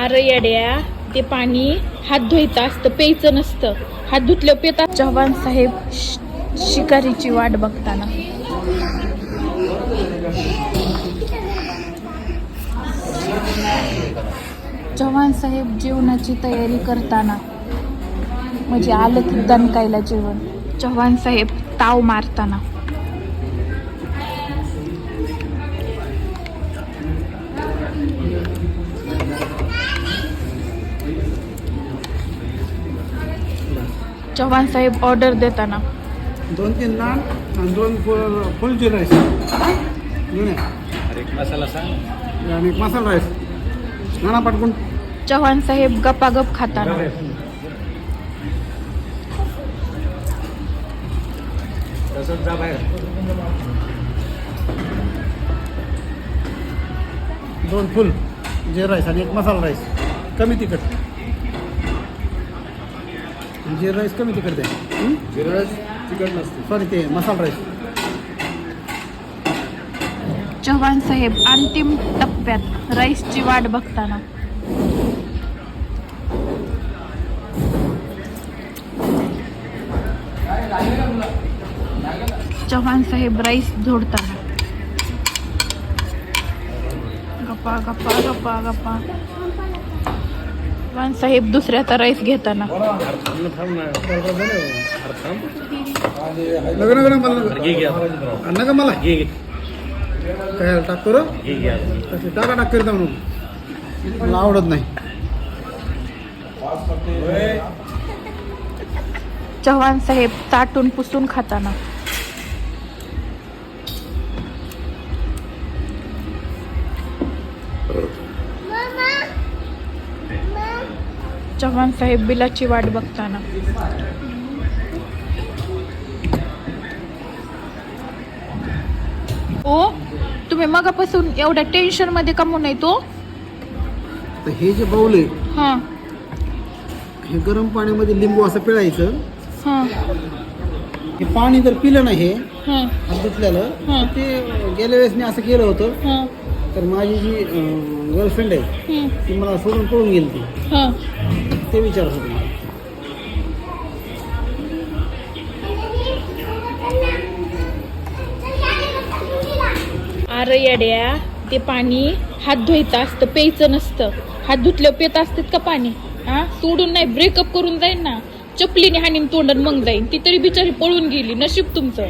R येड्या ते पाणी हात धुवायचं असतं प्यायचं नसतं. हात धुतलं पेतात चव्हाण साहेब श- शिकारीची वाट बघताना. चव्हाण साहेब जेवणाची तयारी करताना म्हणजे आलं की दणकायला जेवण. चव्हाण साहेब ताव मारताना. जवान साहेब ऑर्डर देताना. दोन तीन नान आणि दोन फुल फुलची राईस घेऊन या. अरे मसाला सांग. आणि एक मसाला राईस नाना पाटकून. जवान साहेब गपागप खाताना. तसंच जा बाहेर. दोन फुल जे राईस आणि एक मसाला राईस कमी तिखट. जे राईस कमी तिखट द्या जिरस तिकट नसते. सॉरी ते मसाला राईस जवान साहेब अंतिम टप्प्यात राईसची वाट बघताना. जवान साहेब राईस जोडताना गप्पा गप्पा गप्पा गप्पा. जवान साहेब दुसऱ्याचा राईस घेताना. थांब ना अरे मला काय टाकतो टाका टाकतो म्हणून मला आवडत नाही चव्हाण साहेब ताटून पुसून खाताना. जवान साहेब बिलाची वाट बघताना. ओ तुम्ही मगापासून एवढ्या टेन्शनमध्ये का म्हणून तो तर हे जे बाऊल आहे हा. हे गरम पाण्यामध्ये लिंबू असं पिळायचं. हा. हे पाणी जर पिलं नाही हे हा. धुतलेलं हं. ते गेल्या वेळेस मी असं केलं होतं. हा. तर माझी जी गर्लफ्रेंड आहे ती मला सोडून पळून गेली ती. हा. ते विचारत होते मला अरे येड्या ते पाणी हात धुवायचं असतं प्यायचं नसतं. हात धुतलं पेत असतात का पाणी? हा? सोडून नाही ब्रेकअप करून जाईन ना. चपलीने हाणीन तोंडात मग जाईन. ती तरी बिचारी पळून गेली नशीब तुमचं.